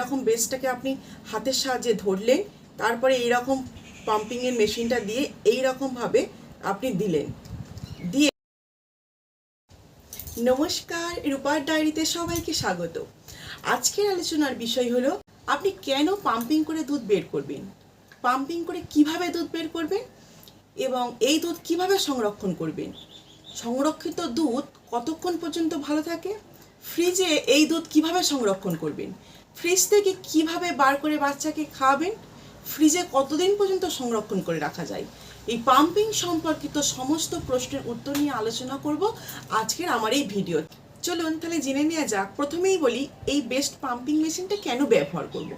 এইরকম বেসটাকে আপনি হাতের সাহায্যে ধরলেন, তারপরে এইরকম পাম্পিংয়ের মেশিনটা দিয়ে এইরকমভাবে আপনি দিলেন। দিয়ে নমস্কার, রূপার ডায়েরিতে সবাইকে স্বাগত। আজকের আলোচনার বিষয় হলো, আপনি কেন পাম্পিং করে দুধ বের করবেন? পাম্পিং করে কীভাবে দুধ বের করবেন? এবং এই দুধ কীভাবে সংরক্ষণ করবেন? সংরক্ষিত দুধ কতক্ষণ পর্যন্ত ভালো থাকে? ফ্রিজে এই দুধ কীভাবে সংরক্ষণ করবেন? ফ্রিজ থেকে কীভাবে বার করে বাচ্চাকে খাওয়াবেন ফ্রিজে কতদিন পর্যন্ত সংরক্ষণ করে রাখা যায়? এই পাম্পিং সম্পর্কিত সমস্ত প্রশ্নের উত্তর নিয়ে আলোচনা করব আজকের আমার এই ভিডিও চলুন তাহলে জেনে নেওয়া যাক। প্রথমেই বলি, এই বেস্ট পাম্পিং মেশিনটা কেন ব্যবহার করব।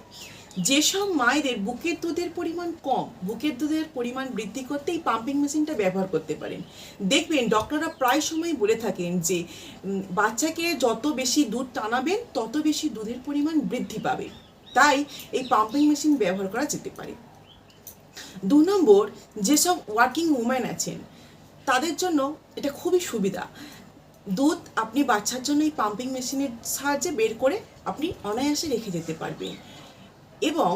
যেসব মায়েদের বুকের দুধের পরিমাণ কম, বুকের দুধের পরিমাণ বৃদ্ধি করতে এই পাম্পিং মেশিনটা ব্যবহার করতে পারেন। দেখবেন ডক্টররা প্রায় সময় বলে থাকেন যে বাচ্চাকে যত বেশি দুধ টানাবেন, তত বেশি দুধের পরিমাণ বৃদ্ধি পাবে। তাই এই পাম্পিং মেশিন ব্যবহার করা যেতে পারে। দু নম্বর, যেসব ওয়ার্কিং উম্যান আছেন, তাদের জন্য এটা খুবই সুবিধা। দুধ আপনি বাচ্চার জন্য এই পাম্পিং মেশিনের সাহায্যে বের করে আপনি অনায়াসে রেখে যেতে পারবেন। এবং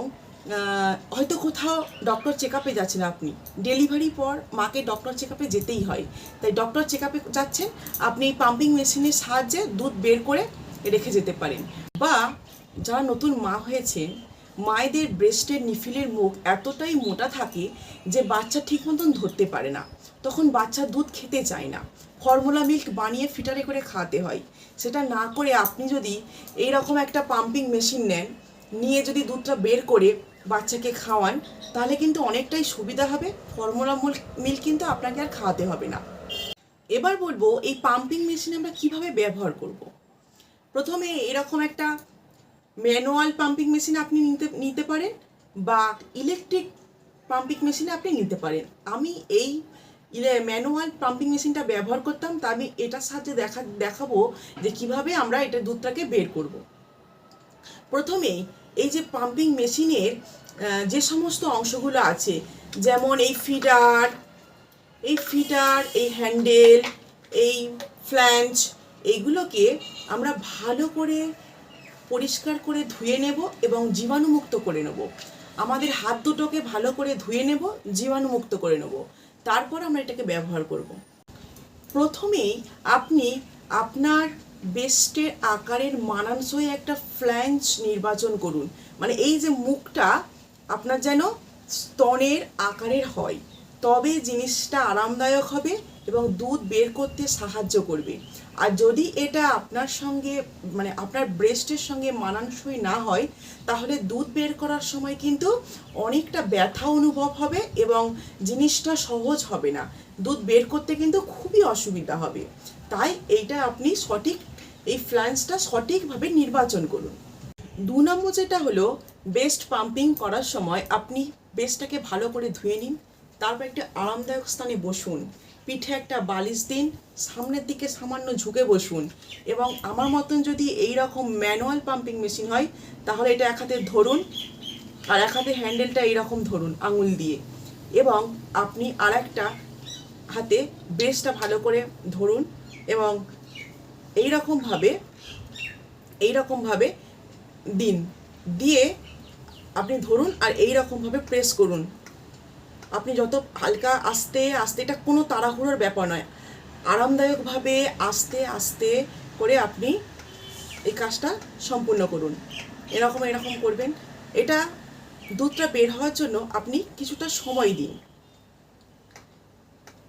হয়তো কোথাও ডক্টর চেক আপে যাচ্ছেন আপনি। ডেলিভারি পর মাকে ডক্টর চেক আপে যেতেই হয়। তাই ডক্টর চেক আপে যাচ্ছেন, আপনি পাম্পিং মেশিনের সাহায্যে দুধ বের করে রেখে যেতে পারেন। বা, যারা নতুন মা হয়েছে, মায়েদের ব্রেস্টের নিফিলের মুখ এতটাই মোটা থাকে যে বাচ্চা ঠিক মতন ধরতে পারে না। তখন বাচ্চা দুধ খেতে চায় না। ফর্মুলা মিল্ক বানিয়ে ফিটারে করে খাওয়াতে হয়। সেটা না করে আপনি যদি এই রকম একটা পাম্পিং মেশিন নেন নিয়ে যদি দুধটা বের করে বাচ্চাকে খাওয়ান, তাহলে কিন্তু অনেকটাই সুবিধা হবে ফর্মুলা মিল্ক কিন্তু আপনাকে আর খাওয়াতে হবে না এবার বলব, এই পাম্পিং মেশিন আমরা কীভাবে ব্যবহার করব। প্রথমে এরকম একটা ম্যানুয়াল পাম্পিং মেশিন আপনি নিতে নিতে পারেন বা ইলেকট্রিক পাম্পিং মেশিনে আপনি নিতে পারেন আমি এই ম্যানুয়াল পাম্পিং মেশিনটা ব্যবহার করতাম, তা আমি এটার সাহায্যে দেখা, দেখাবো যে কীভাবে আমরা এটা দুধটাকে বের করব। প্রথমেই এই যে পাম্পিং মেশিনের যে সমস্ত অংশগুলো আছে, যেমন এই ফিডার এই ফিটার এই হ্যান্ডেল এই ফ্ল্যাঞ্চ এইগুলোকে আমরা ভালো করে পরিষ্কার করে ধুয়ে নেব এবং জীবাণুমুক্ত করে নেব। আমাদের হাত দুটোকে ভালো করে ধুয়ে নেব, জীবাণুমুক্ত করে নেব। তারপর আমরা এটাকে ব্যবহার করব। প্রথমেই আপনি আপনার বেস্টের আকারের মানানসই একটা ফ্ল্যাঞ্চ নির্বাচন করুন। মানে এই যে মুখটা আপনার যেন স্তনের আকারের হয়। তবে জিনিসটা আরামদায়ক হবে এবং দুধ বের করতে সাহায্য করবে। আর যদি এটা আপনার সঙ্গে মানে আপনার ব্রেস্টের সঙ্গে মানানসই না হয়, তাহলে দুধ বের করার সময় কিন্তু অনেকটা ব্যথা অনুভব হবে এবং জিনিসটা সহজ হবে না। দুধ বের করতে কিন্তু খুবই অসুবিধা হবে। তাই এইটা আপনি সঠিক, এই ফ্ল্যান্সটা সঠিকভাবে নির্বাচন করুন। দু নম্বর যেটা হলো বেস্ট পাম্পিং করার সময় আপনি বেস্টটাকে ভালো করে ধুয়ে নিন। তারপর একটা আরামদায়ক স্থানে বসুন। পিঠে একটা বালিশ দিন, সামনের দিকে সামান্য ঝুঁকে বসুন এবং আমার মতন যদি এই রকম ম্যানুয়াল পাম্পিং মেশিন হয়, তাহলে এটা এক হাতে ধরুন আর এক হাতে হ্যান্ডেলটা এইরকম ধরুন আঙুল দিয়ে এবং আপনি আর একটা হাতে বেসটা ভালো করে ধরুন এবং এই রকমভাবে এই রকমভাবে দিন। দিয়ে আপনি ধরুন আর এই রকমভাবে প্রেস করুন। আপনি যত হালকা আস্তে আস্তে, এটা কোনো তাড়াহুড়োর ব্যাপার নয়। আরামদায়কভাবে আস্তে আস্তে করে আপনি এই কাজটা সম্পূর্ণ করুন। এরকম এরকম করবেন। এটা দুধটা বের হওয়ার জন্য আপনি কিছুটা সময় দিন।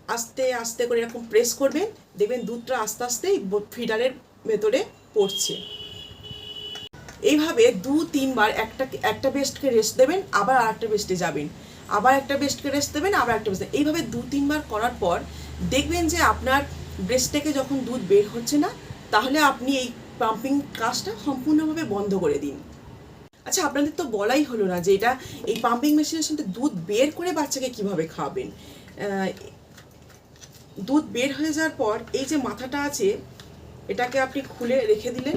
আস্তে আস্তে করে এরকম প্রেস করবেন, দেখবেন দুধটা আস্তে আস্তেই ফিডারের ভেতরে পড়ছে। এইভাবে দু তিনবার একটা একটা বেস্টকে রেস্ট দেবেন, আবার আরেকটা বেস্টে যাবেন। আবার একটা বেস্টকে রেস্ট দেবেন, আবার একটা বেস্ট এইভাবে দু, তিনবার করার পর দেখবেন যে আপনার ব্রেস্ট থেকে যখন দুধ বের হচ্ছে না, তাহলে আপনি এই পাম্পিং কাজটা সম্পূর্ণভাবে বন্ধ করে দিন। আচ্ছা আপনাদের তো বলাই হলো না যে এটা, এই পাম্পিং মেশিনের সাথে দুধ বের করে বাচ্চাকে কীভাবে খাওয়াবেন? দুধ বের হয়ে যাওয়ার পর এই যে মাথাটা আছে, এটাকে আপনি খুলে রেখে দিলেন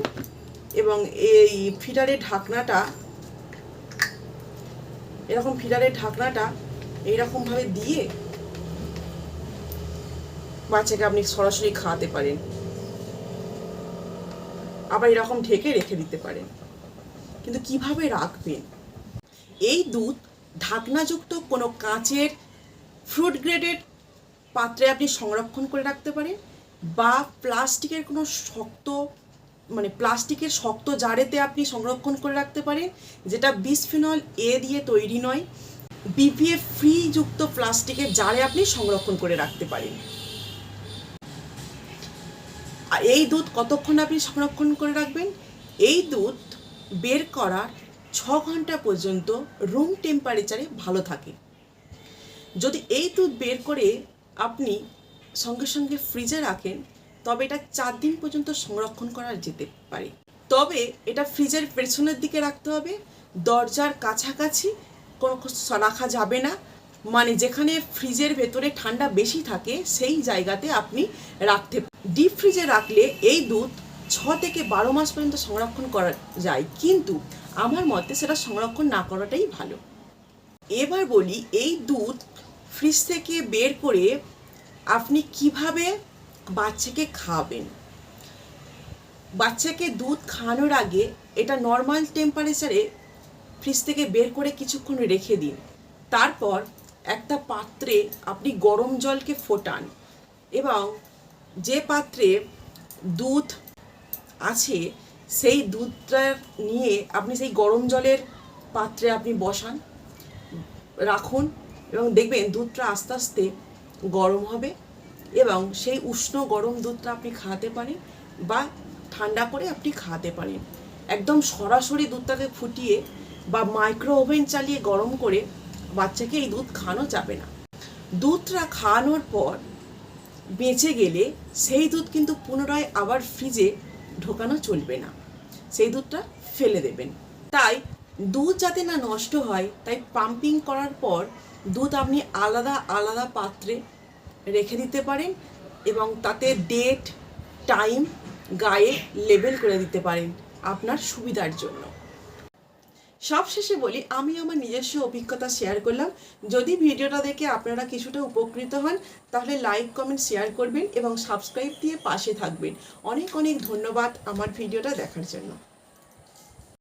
এবং এই ফিডারের ঢাকনাটা এরকম ফিলারের ঢাকনাটা এইরকমভাবে দিয়ে বাচ্চাকে আপনি সরাসরি খাওয়াতে পারেন। আবার এরকম ঢেকে রেখে দিতে পারেন। কিন্তু কীভাবে রাখবেন? এই দুধ ঢাকনাযুক্ত কোনো কাঁচের ফ্রুট গ্রেডেড পাত্রে আপনি সংরক্ষণ করে রাখতে পারেন বা প্লাস্টিকের কোনো শক্ত মানে প্লাস্টিকের শক্ত জারেতে আপনি সংরক্ষণ করে রাখতে পারেন, যেটা বিসফিনল এ দিয়ে তৈরি নয় বিপিএফ ফ্রি যুক্ত প্লাস্টিকের জারে আপনি সংরক্ষণ করে রাখতে পারেন। আর এই দুধ কতক্ষণ আপনি সংরক্ষণ করে রাখবেন? এই দুধ বের করার ছ ঘণ্টা পর্যন্ত রুম টেম্পারেচারে ভালো থাকে। যদি এই দুধ বের করে আপনি সঙ্গে সঙ্গে ফ্রিজে রাখেন তবে এটা চার দিন পর্যন্ত সংরক্ষণ করা যেতে পারে। তবে এটা ফ্রিজের পেছনের দিকে রাখতে হবে, দরজার কাছাকাছি কোনো রাখা যাবে না। মানে যেখানে ফ্রিজের ভেতরে ঠান্ডা বেশি থাকে, সেই জায়গাতে আপনি রাখতে ডিপ ফ্রিজে রাখলে এই দুধ ছ থেকে বারো মাস পর্যন্ত সংরক্ষণ করা যায়। কিন্তু আমার মতে সেটা সংরক্ষণ না করাটাই ভালো। এবার বলি, এই দুধ ফ্রিজ থেকে বের করে আপনি কীভাবে বাচ্চাকে খাওয়াবেন বাচ্চাকে দুধ খাওয়ানোর আগে এটা নর্মাল টেম্পারেচারে ফ্রিজ থেকে বের করে কিছুক্ষণ রেখে দিন। তারপর একটা পাত্রে আপনি গরম জলকে ফোটান এবং যে পাত্রে দুধ আছে, সেই দুধটা নিয়ে আপনি সেই গরম জলের পাত্রে আপনি বসান, রাখুন এবং দেখবেন দুধটা আস্তে আস্তে গরম হবে। এবং সেই উষ্ণ গরম দুধটা আপনি খাওয়াতে পারেন বা ঠান্ডা করে আপনি খাওয়াতে পারেন। একদম সরাসরি দুধটাকে ফুটিয়ে বা মাইক্রো ওভেন চালিয়ে গরম করে বাচ্চাকে এই দুধ খাওয়ানো যাবে না। দুধটা খাওয়ানোর পর বেঁচে গেলে সেই দুধ কিন্তু পুনরায় আবার ফ্রিজে ঢোকানো চলবে না। সেই দুধটা ফেলে দেবেন। তাই দুধ যাতে না নষ্ট হয়, তাই পাম্পিং করার পর দুধ আপনি আলাদা আলাদা পাত্রে রেখে দিতে পারেন এবং তাতে ডেট টাইম গায়ে লেবেল করে দিতে পারেন আপনার সুবিধার জন্য। সবশেষে বলি, আমি আমার নিজস্ব অভিজ্ঞতা শেয়ার করলাম। যদি ভিডিওটা দেখে আপনারা কিছুটা উপকৃত হন, তাহলে লাইক কমেন্ট শেয়ার করবেন এবং সাবস্ক্রাইব দিয়ে পাশে থাকবেন। অনেক অনেক ধন্যবাদ আমার ভিডিওটা দেখার জন্য।